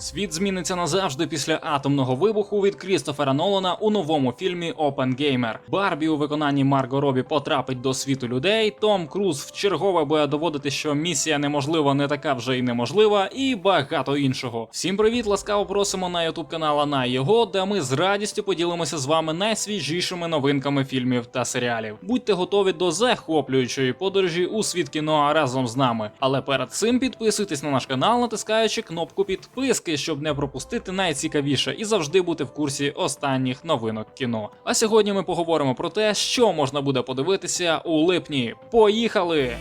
Світ зміниться назавжди після атомного вибуху від Крістофера Нолана у новому фільмі Опенгеймер. Барбі у виконанні Марго Робі потрапить до світу людей. Том Круз вчергове буде доводити, що місія неможлива не така вже й неможлива, і багато іншого. Всім привіт! Ласкаво просимо на ютуб канал на його, де ми з радістю поділимося з вами найсвіжішими новинками фільмів та серіалів. Будьте готові до захоплюючої подорожі у світ кіно разом з нами. Але перед цим підписуйтесь на наш канал, натискаючи кнопку підписки, щоб не пропустити найцікавіше і завжди бути в курсі останніх новинок кіно. А сьогодні ми поговоримо про те, що можна буде подивитися у липні. Поїхали!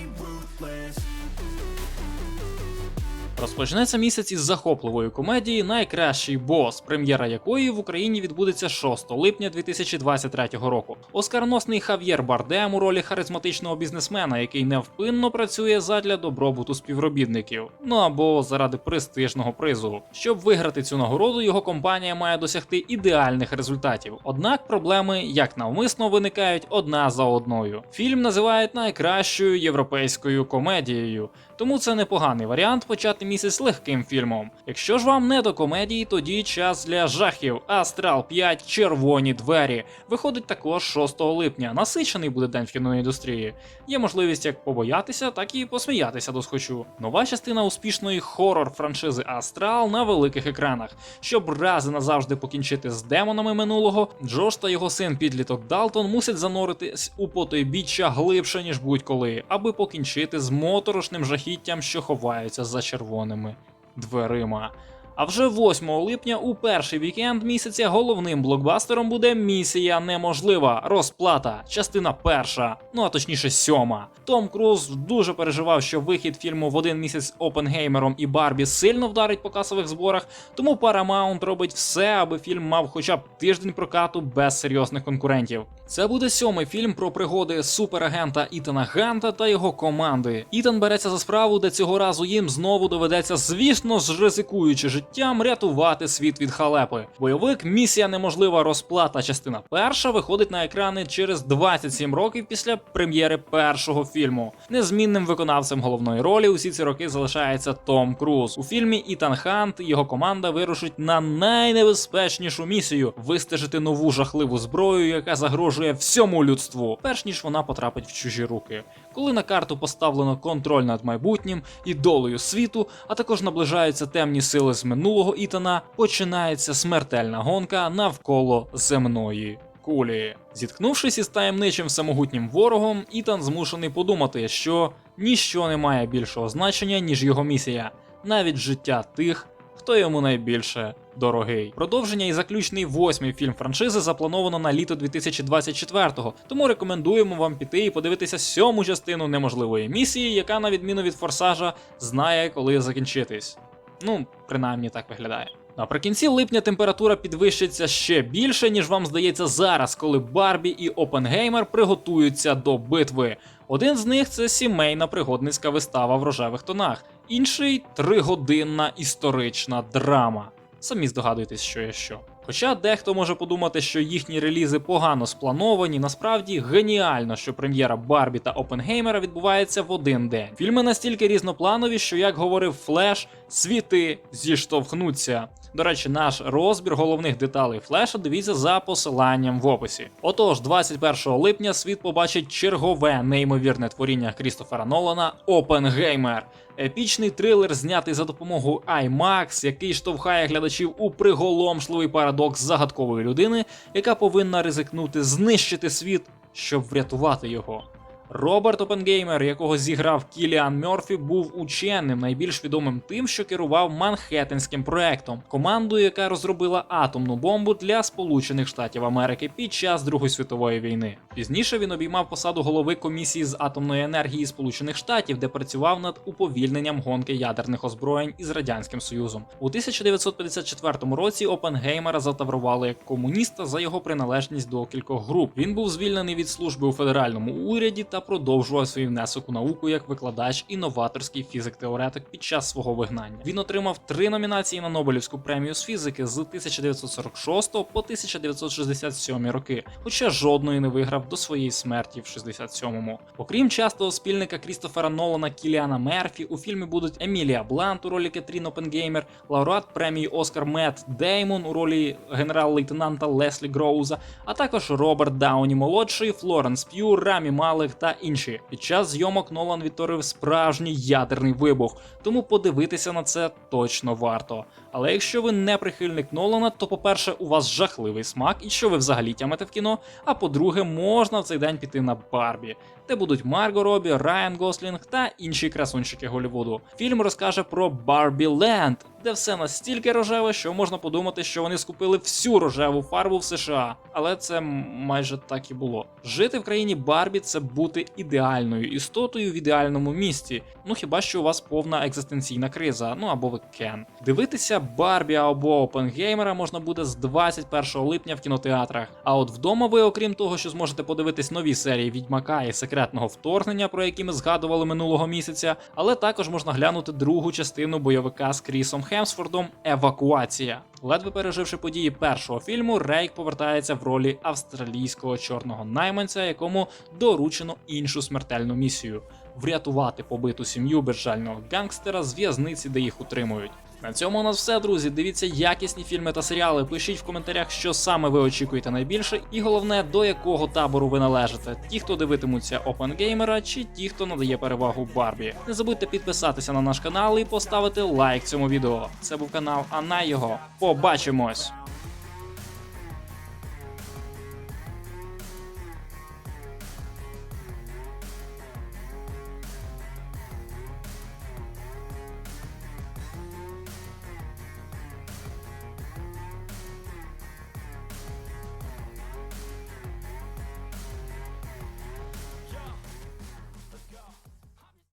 Розпочнеться місяць із захопливої комедії Найкращий бос, прем'єра якої в Україні відбудеться 6 липня 2023 року. Оскарносний Хав'єр Бардем у ролі харизматичного бізнесмена, який невпинно працює задля добробуту співробітників, ну або заради престижного призу. Щоб виграти цю нагороду, його компанія має досягти ідеальних результатів. Однак проблеми як навмисно виникають одна за одною. Фільм називають найкращою європейською комедією. Тому це непоганий варіант почати місяць легким фільмом. Якщо ж вам не до комедії, тоді час для жахів. Астрал 5 Червоні двері виходить також 6 липня. Насичений буде день в кіноіндустрії. Є можливість як побоятися, так і посміятися до схочу. Нова частина успішної хорор франшизи Астрал на великих екранах. Щоб раз і назавжди покінчити з демонами минулого, Джош та його син підліток Далтон мусять зануритись у потойбіччя глибше ніж будь-коли, аби покінчити з моторошним жахіттям, що ховаються за червоними дверима. А вже 8 липня, у перший вікенд місяця, головним блокбастером буде Місія Неможлива. Розплата, частина перша, ну а точніше сьома. Том Круз дуже переживав, що вихід фільму в один місяць з Опенгеймером і Барбі сильно вдарить по касових зборах, тому Paramount робить все, аби фільм мав хоча б тиждень прокату без серйозних конкурентів. Це буде сьомий фільм про пригоди суперагента Ітана Ганта та його команди. Ітан береться за справу, де цього разу їм знову доведеться, звісно ж ризикуючи життям, рятувати світ від халепи. Бойовик Місія неможлива розплата. Частина перша виходить на екрани через 27 років після прем'єри першого фільму. Незмінним виконавцем головної ролі усі ці роки залишається Том Круз. У фільмі Ітан Хант і його команда вирушить на найнебезпечнішу місію вистежити нову жахливу зброю, яка загрожує всьому людству, перш ніж вона потрапить в чужі руки. Коли на карту поставлено контроль над майбутнім і долею світу, а також наближаються темні сили з минулого Ітана, починається смертельна гонка навколо земної кулі. Зіткнувшись із таємничим всемогутнім ворогом, Ітан змушений подумати, що ніщо не має більшого значення, ніж його місія, навіть життя тих, хто йому найбільше дорогий. Продовження і заключний восьмий фільм франшизи заплановано на літо 2024-го, тому рекомендуємо вам піти і подивитися сьому частину неможливої місії, яка, на відміну від форсажа, знає, коли закінчитись. Ну, принаймні так виглядає. Наприкінці липня температура підвищиться ще більше, ніж вам здається зараз, коли Барбі і Опенгеймер приготуються до битви. Один з них це сімейна пригодницька вистава в рожевих тонах, інший тригодинна історична драма. Самі здогадуєтесь, що є що. Хоча дехто може подумати, що їхні релізи погано сплановані, насправді геніально, що прем'єра Барбі та Опенгеймера відбувається в один день. Фільми настільки різнопланові, що, як говорив Флеш, світи зіштовхнуться. До речі, наш розбір головних деталей флеша дивіться за посиланням в описі. Отож, 21 липня світ побачить чергове неймовірне творіння Крістофера Нолана Опенгеймер. Епічний трилер, знятий за допомогою IMAX, який штовхає глядачів у приголомшливий парадокс загадкової людини, яка повинна ризикнути знищити світ, щоб врятувати його. Роберт Опенгеймер, якого зіграв Кіліан Мерфі, був ученим, найбільш відомим тим, що керував Манхеттенським проектом, командою, яка розробила атомну бомбу для Сполучених Штатів Америки під час Другої світової війни. Пізніше він обіймав посаду голови комісії з атомної енергії Сполучених Штатів, де працював над уповільненням гонки ядерних озброєнь із радянським союзом. У 1954 році Опенгеймера затаврували як комуніста за його приналежність до кількох груп. Він був звільнений від служби у федеральному уряді та та продовжував свій внесок у науку як викладач і новаторський фізик-теоретик під час свого вигнання. Він отримав три номінації на Нобелівську премію з фізики з 1946 по 1967 роки, хоча жодної не виграв до своєї смерті в 67-му. Окрім частого спільника Крістофера Нолана Кіліана Мерфі, у фільмі будуть Емілія Блант у ролі Кетрін Опенгеймер, лауреат премії Оскар Мет Деймон у ролі генерал-лейтенанта Леслі Гроуза, а також Роберт Дауні молодший, Флоренс П'ю, Рамі Малих та інші. Під час зйомок Нолан відтворив справжній ядерний вибух, тому подивитися на це точно варто. Але якщо ви не прихильник Нолана, то по-перше, у вас жахливий смак, і що ви взагалі тямите в кіно. А по-друге, можна в цей день піти на Барбі, де будуть Марго Робі, Райан Гослінг та інші красунчики Голлівуду. Фільм розкаже про Барбі Ленд, де все настільки рожеве, що можна подумати, що вони скупили всю рожеву фарбу в США. Але це майже так і було. Жити в країні Барбі це бути ідеальною істотою в ідеальному місті. Ну хіба що у вас повна екзистенційна криза, ну або ви Кен. Дивитися Барбі або Опенгеймера можна буде з 21 липня в кінотеатрах. А от вдома ви, окрім того, що зможете подивитись нові серії Відьмака і секретного вторгнення, про які ми згадували минулого місяця, але також можна глянути другу частину бойовика з Крісом Хемсфордом Евакуація. Ледве переживши події першого фільму, Рейк повертається в ролі австралійського чорного найманця, якому доручено іншу смертельну місію врятувати побиту сім'ю безжального гангстера з в'язниці, де їх утримують. На цьому у нас все, друзі. Дивіться якісні фільми та серіали. Пишіть в коментарях, що саме ви очікуєте найбільше, і головне, до якого табору ви належите: ті, хто дивитимуться Опенгеймера, чи ті, хто надає перевагу Барбі. Не забудьте підписатися на наш канал і поставити лайк цьому відео. Це був канал Анна його. Побачимось!